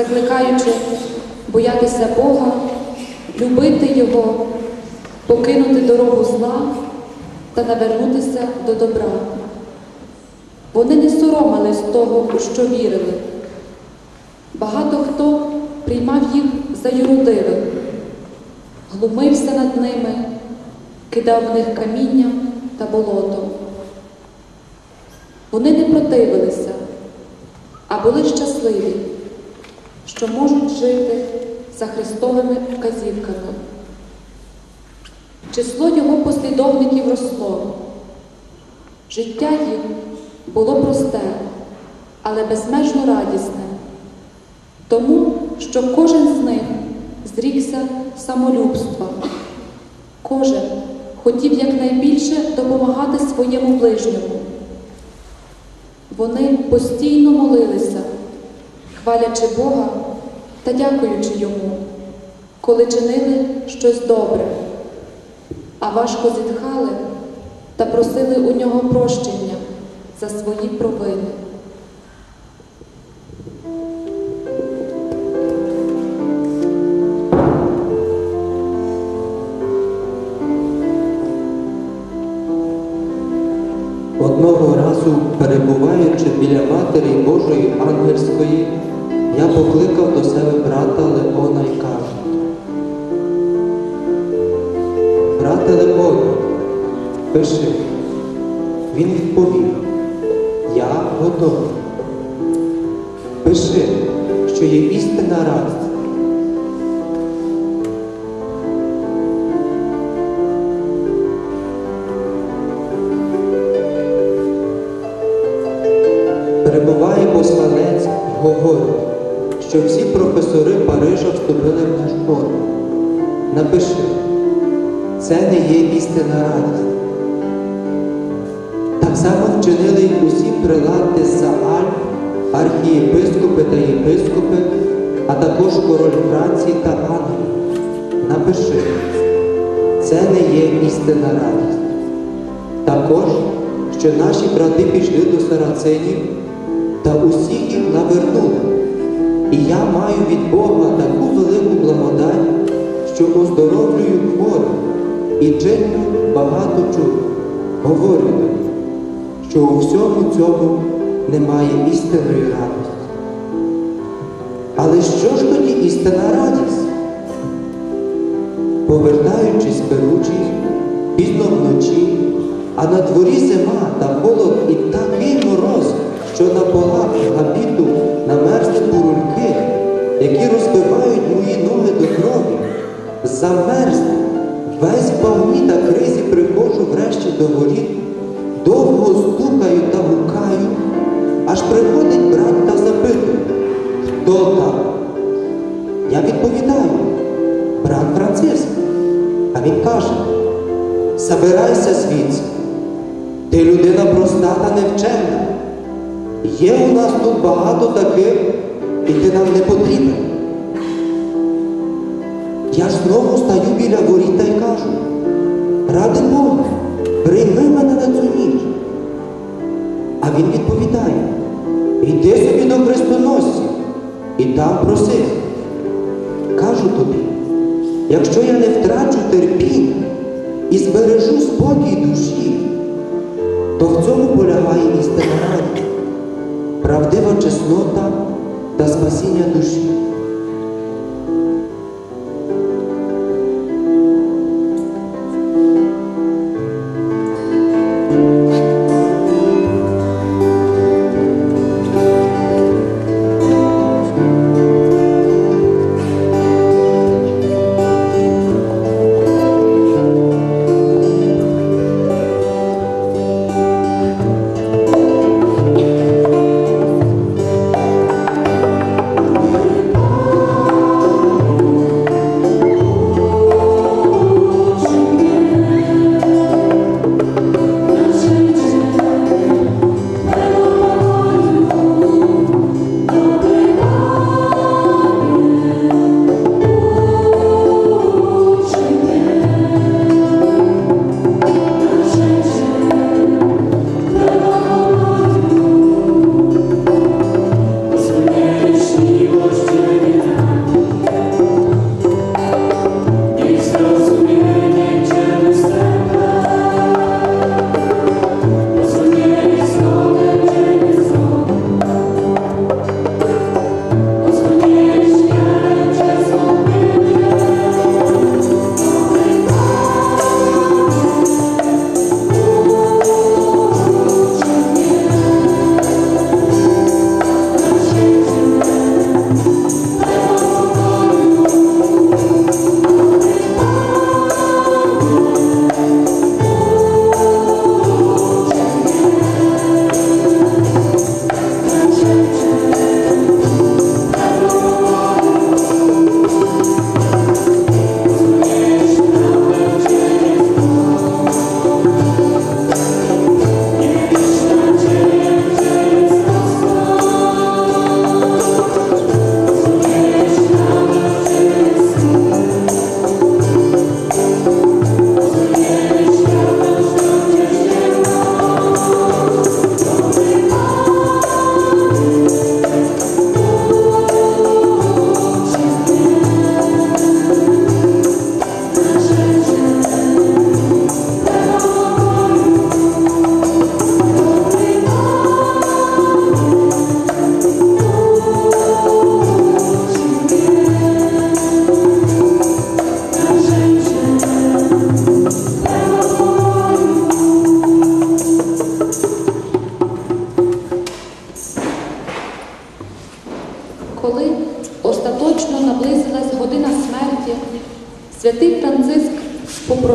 закликаючи боятися Бога, любити Його, покинути дорогу зла та навернутися до добра. Вони не соромились того, у що вірили. Багато хто приймав їх за юродивих, глумився над ними, кидав в них каміння та болото. Вони не противилися, а були щасливі, що можуть жити за Христовими вказівками. Число його послідовників росло. Життя їх було просте, але безмежно радісне, тому що кожен з них зрікся самолюбства, кожен хотів якнайбільше допомагати своєму ближньому. Вони постійно молилися, хвалячи Бога та дякуючи Йому, коли чинили щось добре, а важко зітхали та просили у нього прощення за свої провини. Одного разу, перебуваючи біля Матері Божої пиши. Він відповів, я готовий. Пиши, що є істина радість. Перебуває посланець і говорить, що всі професори Парижа вступили в наш школу. Напиши, це не є істина радість. Так само вчинили й усі прилати за Альп, архієпископи та єпископи, а також король Франції та Англії. Напиши, це не є істина радість. Також, що наші брати пішли до сарацинів та усіх їх навернули. І я маю від Бога таку велику благодать, що оздоровлюю хворих і чиню багато чуд. Говорю що у всьому цьому немає істинної радості. Але що ж тоді істинна радість? Повертаючись перучий, пізно вночі, а на дворі зима та холод і такий мороз, що на полах габіту намерзли бурульки, які розбивають мої ноги до крові, замерзли, весь в багні та кризі приходжу врешті до воріт, довго стукаю та гукаю, аж приходить брат та запитує, хто там? Я відповідаю, брат Франциск. А він каже, забирайся звідси. Ти людина проста та невчена. Є у нас тут багато таких, і ти нам не потрібен. Я ж знову стаю біля воріта і кажу, ради Бога, прийми мене на цю ніч. А він відповідає, йди собі до хрестоносців і там проси. Кажу тобі, якщо я не втрачу терпіння і збережу спокій душі, то в цьому полягає істина радість, правдива чеснота та спасіння душі.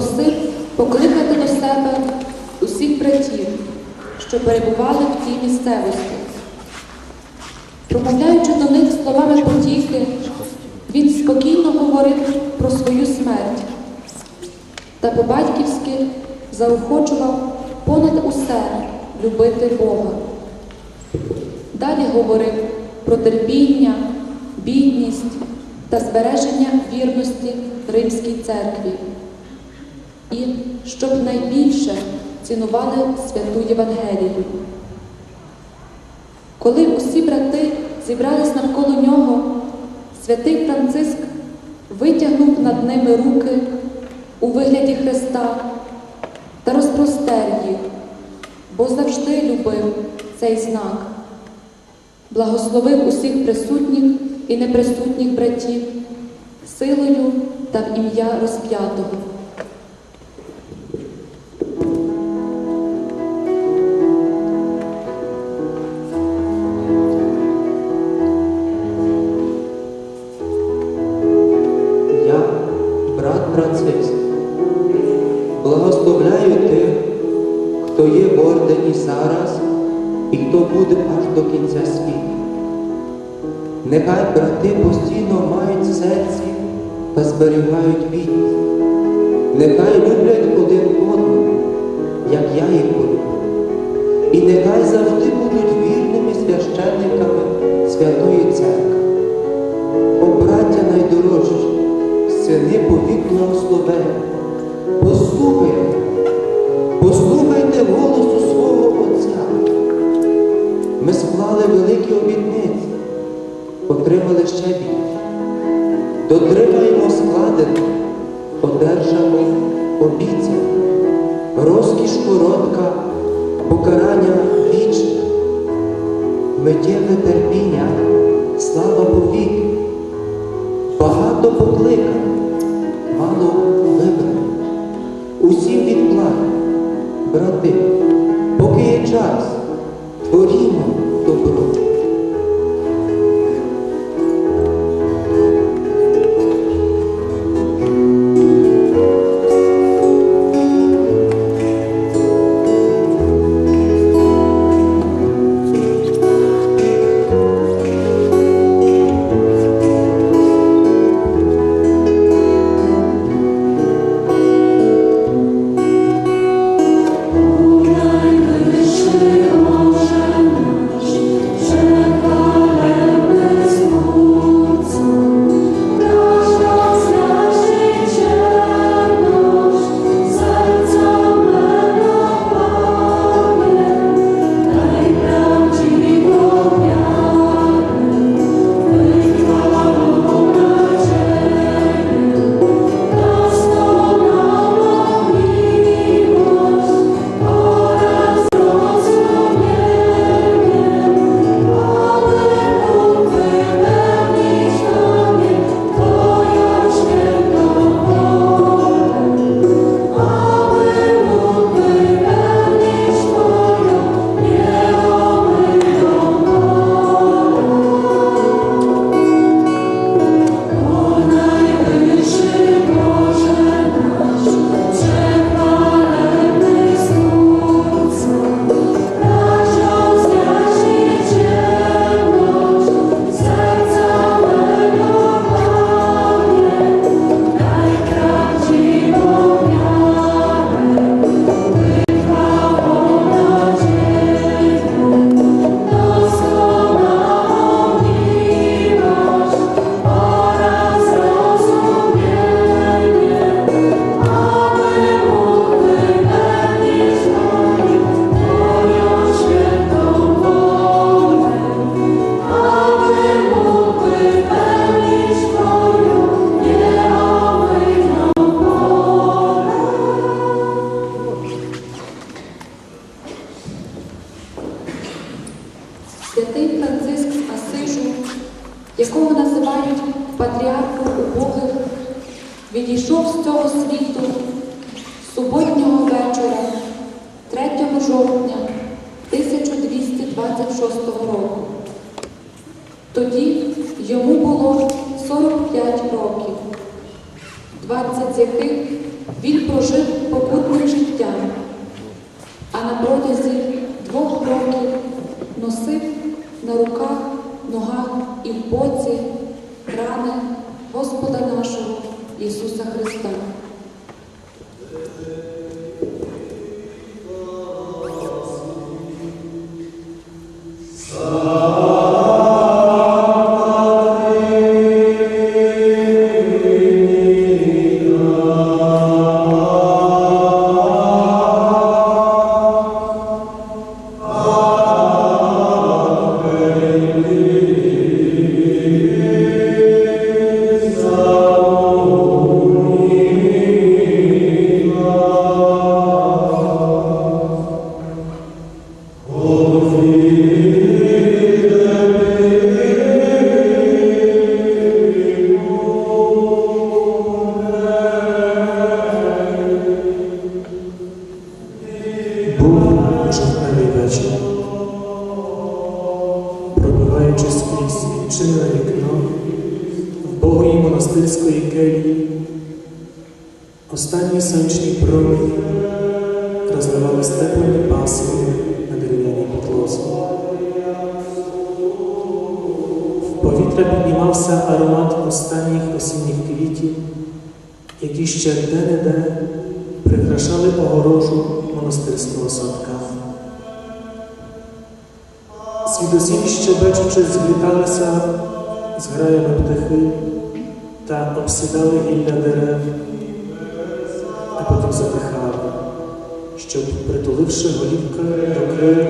Попросив покликати до себе усіх братів, що перебували в тій місцевості. Промовляючи до них словами потіхи, він спокійно говорив про свою смерть та по-батьківськи заохочував понад усе любити Бога. Далі говорив про терпіння, бідність та збереження вірності Римській церкві. І щоб найбільше цінували святу Євангелію. Коли усі брати зібрались навколо нього, святий Франциск витягнув над ними руки у вигляді Христа та розпростер їх, бо завжди любив цей знак. Благословив усіх присутніх і неприсутніх братів силою та в ім'я розп'ятого. Брати постійно мають в серці та зберігають вірність. Нехай люблять один одного, як я їх люблю. І нехай завжди будуть вірними священниками Святої Церкви. О, браття найдорожчі, сини повік благословення, послухайте, послухайте голосу свого Отця. Ми склали великі обітниці, отримали ще більше. Дотримаємо складених, одержамо обіцяне. Розкіш коротка, покарання вічне, миттєве терпіння, слава повіки. Багато покликаних, мало вибраних. Усім відплати, брати, поки є час, 20 з яких він прожив покутним життям, а на протязі двох років носив на руках, ногах і в боці В піднімався аромат останніх осінніх квітів, які ще де-не-де прикрашали огорожу монастирського садка. Свідосіль щебечучи зліталися з граями птахи та обсідали гілля дерев, а потім затихали, щоб, притуливши голівка до крил,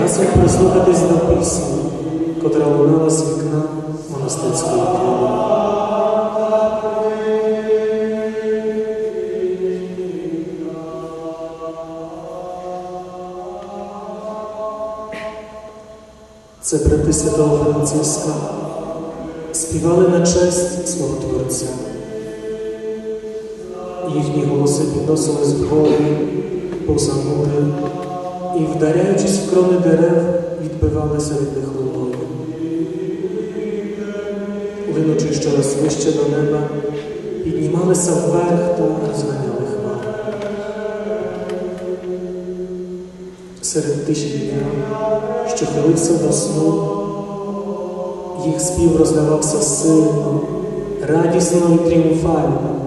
разом прислухатись до пісні, котра лунала з вікна монастирської келії. Це брати святого Франциска співали на честь свого Творця. Їхні голоси підносились вгору, поза мури, і, вдаряючись в крони дерев, відбивалися від них луною. Щораз вище до неба, піднімалися вверх та розганяли хмари. Серед тиші дня, що хилився до сну, їх спів роздавався сильно, радісно і тріумфально.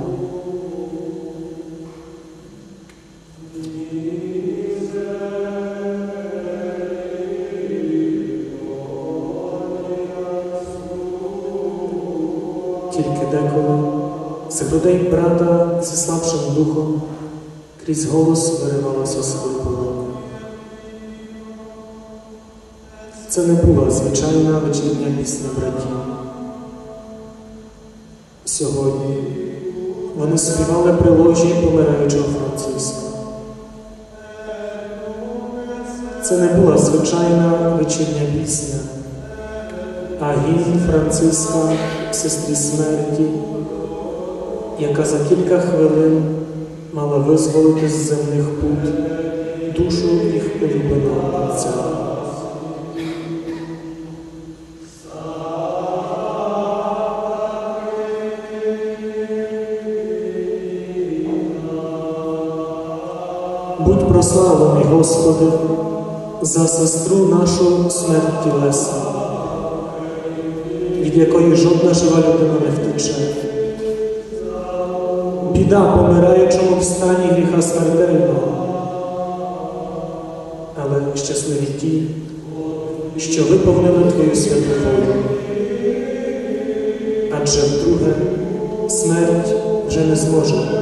Деколи з брата зі слабшим духом крізь голос виривалося схлипування. Це не була звичайна вечірня пісня братів. Сьогодні вони співали при ложі помираючого Франциска. Це не була звичайна вечірня пісня, а гімн Франциска сестрі смерті, яка за кілька хвилин мала визволити з земних пут душу їх улюбленого отця. Будь прославлений, Господи, за сестру нашу смерть тілесну, від якої жодна жива людина не втече. Біда помираючому в стані гріха смертельного, але щасливі ті, що виповнили Твою святу волю. Адже вдруге смерть вже не зможе